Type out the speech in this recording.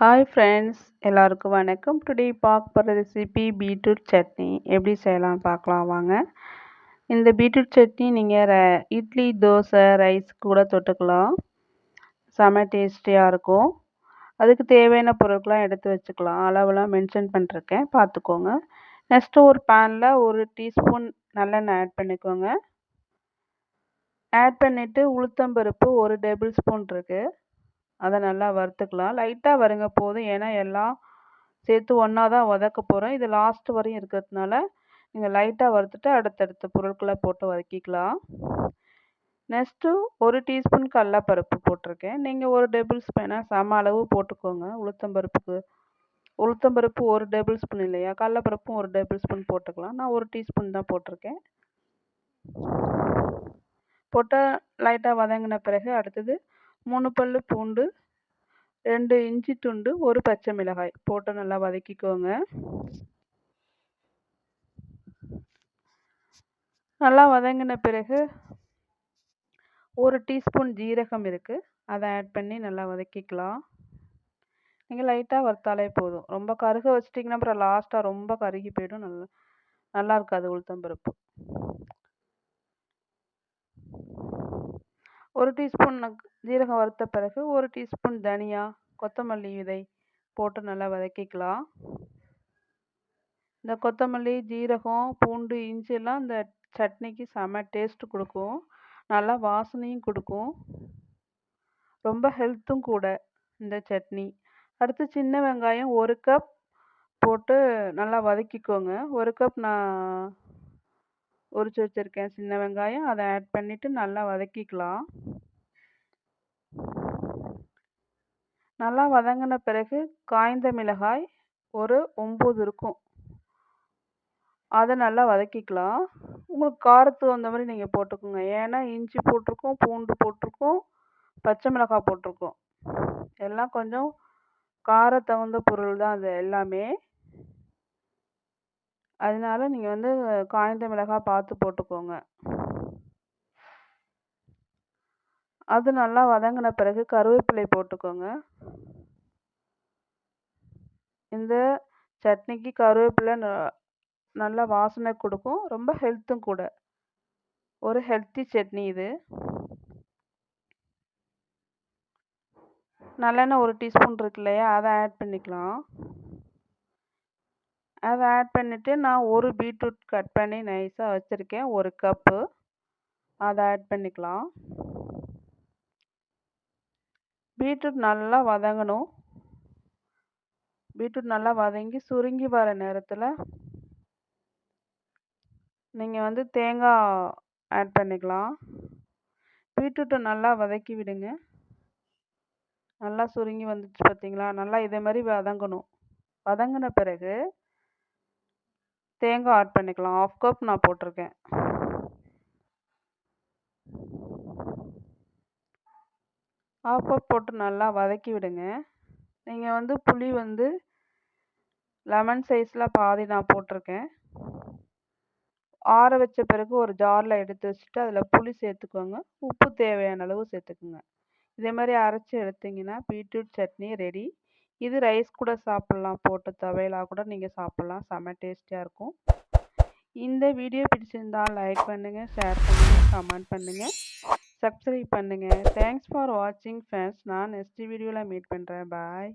Hi friends எல்லாருக்கும் வணக்கம். Today பார்க்க போகிற ரெசிபி பீட்ரூட் சட்னி. எப்படி செய்யலாம்னு பார்க்கலாம் வாங்க. இந்த பீட்ரூட் சட்னி நீங்கள் ர இட்லி தோசை ரைஸ் கூட தொட்டுக்கலாம். செம டேஸ்டியாக இருக்கும். அதுக்கு தேவையான பொருட்கள்லாம் எடுத்து வச்சுக்கலாம். அளவெல்லாம் மென்ஷன் பண்ணிருக்கேன். பார்த்துக்கோங்க. நெக்ஸ்ட்டு ஒரு பேனில் ஒரு டீஸ்பூன் நல்லெண்ணெய் ஆட் பண்ணிக்கோங்க. ஆட் பண்ணிவிட்டு உளுத்தம்பருப்பு ஒரு டேபிள் ஸ்பூன் இருக்குது அதை நல்லா வறுத்துக்கலாம். லைட்டாக வருங்க போதும். ஏன்னா எல்லாம் சேர்த்து ஒன்றா தான் வதக்க போகிறோம் இது லாஸ்ட் வரையும் இருக்கிறதுனால நீங்கள் லைட்டாக வறுத்துட்டு அடுத்தடுத்த பொருட்களை போட்டு வதக்கிக்கலாம். நெக்ஸ்ட்டு ஒரு டீஸ்பூன் கடலப்பருப்பு போட்டிருக்கேன். நீங்கள் ஒரு டேபிள் ஸ்பூனா சம அளவு போட்டுக்கோங்க. உளுத்தம்பருப்புக்கு உளுத்தம்பருப்பு ஒரு டேபிள் ஸ்பூன் இல்லையா? கடலப்பருப்பும் ஒரு டேபிள் ஸ்பூன் போட்டுக்கலாம். நான் ஒரு டீஸ்பூன் தான் போட்டிருக்கேன். போட்டு லைட்டாக வதங்கின பிறகு அடுத்தது மூணு பல் பூண்டு ரெண்டு இஞ்சி துண்டு ஒரு பச்சை மிளகாய். போட்டு நல்லா வதக்கிக்கோங்க. நல்லா வதங்கின பிறகு ஒரு டீஸ்பூன் ஜீரகம் இருக்குது அதை ஆட் பண்ணி நல்லா வதக்கிக்கலாம். நீங்கள் லைட்டாக வறுத்தாலே போதும். ரொம்ப கருக வச்சிட்டிங்கன்னா அப்புறம் லாஸ்ட்டாக ரொம்ப கருகி போயிடும். நல்லா நல்லா இருக்காது உளுத்தம்பருப்பு ஒரு டீஸ்பூன் ஜீரகம் வறுத்த பிறகு ஒரு டீஸ்பூன் தனியா கொத்தமல்லி விதை போட்டு நல்லா வதக்கிக்கலாம். இந்த கொத்தமல்லி ஜீரகம் பூண்டு இஞ்சி எல்லாம் இந்த சட்னிக்கு செம டேஸ்ட் கொடுக்கும். நல்லா வாசனையும் கொடுக்கும். ரொம்ப ஹெல்த்தும் கூட இந்த சட்னி. அடுத்து சின்ன வெங்காயம் ஒரு கப் போட்டு நல்லா வதக்கிக்கோங்க. ஒரு கப் நான் உரித்து வச்சுருக்கேன். சின்ன வெங்காயம் அதை ஆட் பண்ணிவிட்டு நல்லா வதக்கிக்கலாம். நல்லா வதங்கின பிறகு காய்ந்த மிளகாய் ஒரு ஒம்பது இருக்கும். அதை நல்லா வதக்கிக்கலாம். உங்களுக்கு காரத்துக்கு அந்த மாதிரி நீங்கள் போட்டுக்கோங்க. ஏன்னா இஞ்சி போட்டிருக்கோம் பூண்டு போட்டிருக்கோம் பச்சை மிளகாய் போட்டிருக்கோம். எல்லாம் கொஞ்சம் கார தகுந்த பொருள் தான் அது எல்லாமே. அதனால நீங்கள் வந்து காய்ந்த மிளகாய் பார்த்து போட்டுக்கோங்க. அது நல்லா வதங்கின பிறகு கருவேப்பிலை போட்டுக்கோங்க. இந்த சட்னிக்கு கருவேப்பிலை நல்லா வாசனை கொடுக்கும். ரொம்ப ஹெல்த்தும் கூட. ஒரு ஹெல்த்தி சட்னி இது. நல்லெண்ணெய் ஒரு டீஸ்பூன் இருக்கு இல்லையா? அதை ஆட் பண்ணிக்கலாம். அதை ஆட் பண்ணிவிட்டு நான் ஒரு பீட்ரூட் கட் பண்ணி நைஸாக வச்சுருக்கேன். ஒரு கப்பு அதை ஆட் பண்ணிக்கலாம். பீட்ரூட் நல்லா வதங்கணும். பீட்ரூட் நல்லா வதங்கி சுருங்கி வர நேரத்தில் நீங்கள் வந்து தேங்காய் ஆட் பண்ணிக்கலாம். பீட்ரூட்டை நல்லா வதக்கி விடுங்க. நல்லா சுருங்கி வந்துச்சு பார்த்தீங்களா நல்லா இதே மாதிரி வதங்கணும். வதங்கின பிறகு தேங்காய் ஆட் பண்ணிக்கலாம். ஆஃப் கப் நான் போட்டிருக்கேன். ஆஃப் கப் போட்டு நல்லா வதக்கி விடுங்க. நீங்கள் வந்து புளி வந்து லெமன் சைஸில் பாதி நான் போட்டிருக்கேன். ஆற வச்ச பிறகு ஒரு ஜாரில் எடுத்து வச்சுட்டு அதில் புளி சேர்த்துக்கோங்க. உப்பு தேவையான அளவு சேர்த்துக்குங்க. இதே மாதிரி அரைச்சி எடுத்திங்கன்னா பீட்ரூட் சட்னி ரெடி. இது ரைஸ் கூட சாப்பிட்லாம். போட்டு துவையலாக கூட நீங்கள் சாப்பிட்லாம். செம்ம டேஸ்டியாக இருக்கும். இந்த வீடியோ பிடிச்சிருந்தால் லைக் பண்ணுங்கள் ஷேர் பண்ணுங்கள் கமெண்ட் பண்ணுங்கள் சப்ஸ்கிரைப் பண்ணுங்கள் தேங்க்ஸ் ஃபார் வாட்சிங் ஃப்ரெண்ட்ஸ் நான் நெக்ஸ்ட் வீடியோவில் மீட் பண்ணுறேன் பாய்